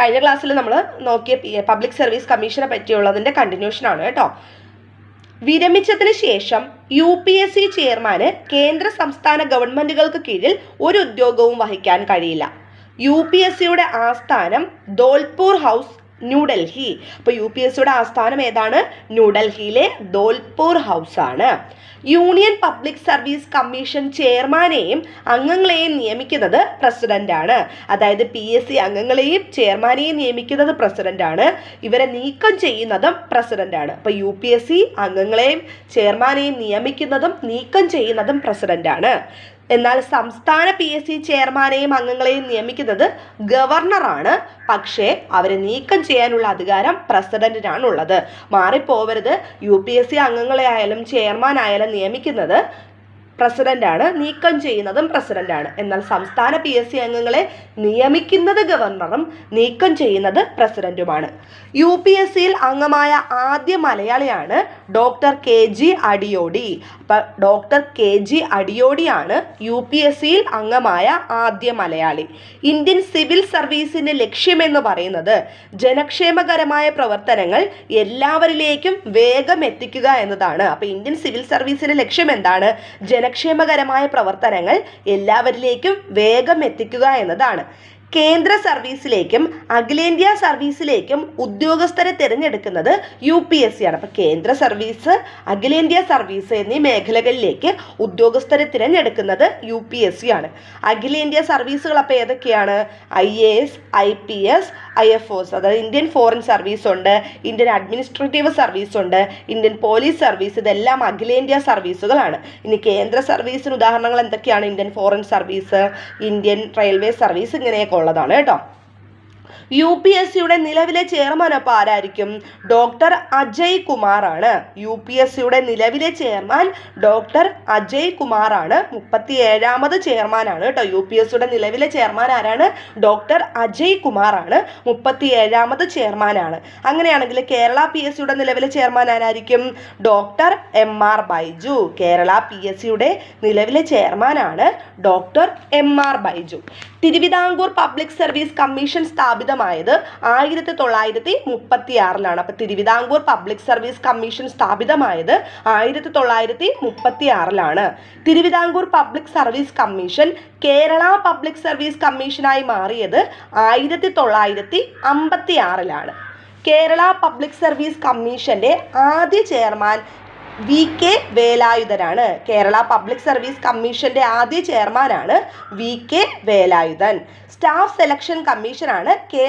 കഴിഞ്ഞ ക്ലാസ്സിൽ നമ്മൾ നോക്കിയ പബ്ലിക് സർവീസ് കമ്മീഷനെ പറ്റിയുള്ളതിന്റെ കണ്ടിന്യൂഷനാണ് കേട്ടോ. വിരമിച്ചതിന് ശേഷം യു പി എസ് സി ചെയർമാന് കേന്ദ്ര സംസ്ഥാന ഗവൺമെന്റുകൾക്ക് കീഴിൽ ഒരു ഉദ്യോഗവും വഹിക്കാൻ കഴിയില്ല. യു പി എസ് സിയുടെ ആസ്ഥാനം ധോൽപൂർ ഹൗസ് ന്യൂഡൽഹി അപ്പോൾ യു പി എസ് സിയുടെ ആസ്ഥാനം ഏതാണ്? ന്യൂഡൽഹിയിലെ ദോൽപൂർ ഹൗസ് ആണ് യൂണിയൻ പബ്ലിക് സർവീസ് കമ്മീഷൻ ചെയർമാനെയും അംഗങ്ങളെയും നിയമിക്കുന്നത് പ്രസിഡന്റാണ്. അതായത് പി എസ് സി അംഗങ്ങളെയും ചെയർമാനെയും നിയമിക്കുന്നത് പ്രസിഡന്റാണ്. ഇവരെ നീക്കം ചെയ്യുന്നതും പ്രസിഡന്റാണ്. അപ്പോൾ യു പി എസ് സി അംഗങ്ങളെയും ചെയർമാനെയും നിയമിക്കുന്നതും നീക്കം ചെയ്യുന്നതും പ്രസിഡന്റാണ്. എന്നാൽ സംസ്ഥാന പി എസ് സി ചെയർമാനെയും അംഗങ്ങളെയും നിയമിക്കുന്നത് ഗവർണറാണ്. പക്ഷേ അവരെ നീക്കം ചെയ്യാനുള്ള അധികാരം പ്രസിഡന്റിനാണ് ഉള്ളത് മാറിപ്പോവരുത്. യു പി എസ് സി അംഗങ്ങളെ ആയാലും ചെയർമാൻ ആയാലും നിയമിക്കുന്നത് പ്രസിഡന്റാണ്. നീക്കം ചെയ്യുന്നതും പ്രസിഡന്റാണ്. എന്നാൽ സംസ്ഥാന പി എസ് സി അംഗങ്ങളെ നിയമിക്കുന്നത് ഗവർണറും നീക്കം ചെയ്യുന്നത് പ്രസിഡന്റുമാണ്. യു പി എസ് സിയിൽ അംഗമായ ആദ്യ മലയാളിയാണ് ഡോക്ടർ കെ ജി അടിയോടി. അപ്പം ഡോക്ടർ കെ ജി അടിയോടിയാണ് യു പി എസ് സിയിൽ അംഗമായ ആദ്യ മലയാളി. ഇന്ത്യൻ സിവിൽ സർവീസിന്റെ ലക്ഷ്യമെന്ന് പറയുന്നത് ജനക്ഷേമകരമായ പ്രവർത്തനങ്ങൾ എല്ലാവരിലേക്കും വേഗം എത്തിക്കുക എന്നതാണ്. അപ്പോൾ ഇന്ത്യൻ സിവിൽ സർവീസിന്റെ ലക്ഷ്യം എന്താണ്? ജനക്ഷേമകരമായ പ്രവർത്തനങ്ങൾ എല്ലാവരിലേക്കും വേഗം എത്തിക്കുക എന്നതാണ്. കേന്ദ്ര സർവീസിലേക്കും അഖിലേന്ത്യാ സർവീസിലേക്കും ഉദ്യോഗസ്ഥരെ തിരഞ്ഞെടുക്കുന്നത് യു പി എസ് സി ആണ്. അപ്പോൾ കേന്ദ്ര സർവീസ് അഖിലേന്ത്യാ സർവീസ് എന്നീ മേഖലകളിലേക്ക് ഉദ്യോഗസ്ഥരെ തിരഞ്ഞെടുക്കുന്നത് യു പി എസ് സി ആണ്. അഖിലേന്ത്യാ സർവീസുകൾ അപ്പോൾ ഏതൊക്കെയാണ്? I A S I P S I F ഒസ് അതായത് ഇന്ത്യൻ ഫോറിൻ സർവീസ് ഉണ്ട് ഇന്ത്യൻ അഡ്മിനിസ്ട്രേറ്റീവ് സർവീസ് ഉണ്ട് ഇന്ത്യൻ പോലീസ് സർവീസ് ഇതെല്ലാം അഖിലേന്ത്യാ സർവീസുകളാണ്. ഇനി കേന്ദ്ര സർവീസിന് ഉദാഹരണങ്ങൾ എന്തൊക്കെയാണ്? Indian foreign service Indian railway service ഇങ്ങനെയൊക്കെ ഉള്ളതാണ് കേട്ടോ. യു പി എസ് സിയുടെ നിലവിലെ ചെയർമാൻ അപ്പോൾ ആരായിരിക്കും? ഡോക്ടർ അജയ് കുമാറാണ്. യു പി എസ് സിയുടെ നിലവിലെ ചെയർമാൻ ഡോക്ടർ അജയ് കുമാറാണ്. മുപ്പത്തി ഏഴാമത് ചെയർമാനാണ് കേട്ടോ. യു പി എസ് സിയുടെ നിലവിലെ ചെയർമാൻ ആരാണ്? ഡോക്ടർ അജയ് കുമാറാണ്. മുപ്പത്തി ഏഴാമത് ചെയർമാനാണ്. അങ്ങനെയാണെങ്കിൽ കേരള പി എസ് സിയുടെ നിലവിലെ ചെയർമാൻ ആരായിരിക്കും? Doctor M R Baiju. Kerala P S സിയുടെ നിലവിലെ ചെയർമാനാണ് doctor M R Baiju. Thiruvithamkoor public service commission സ്ഥാപിതമായത് ആയിരത്തി തൊള്ളായിരത്തി മുപ്പത്തി ആറിലാണ് അപ്പോൾ തിരുവിതാംകൂർ പബ്ലിക് സർവീസ് കമ്മീഷൻ സ്ഥാപിതമായത് ആയിരത്തി തൊള്ളായിരത്തി മുപ്പത്തി ആറിലാണ് Thiruvithamkoor public service commission Kerala public service കമ്മീഷനായി മാറിയത് ആയിരത്തി തൊള്ളായിരത്തി അമ്പത്തി ആറിലാണ് കേരള പബ്ലിക് സർവീസ് കമ്മീഷന്റെ ആദ്യ ചെയർമാൻ വി കെ വേലായുധനാണ്. കേരള പബ്ലിക് സർവീസ് കമ്മീഷന്റെ ആദ്യ ചെയർമാനാണ് V K Velayudhan. Staff selection കമ്മീഷനാണ് കേന്ദ്ര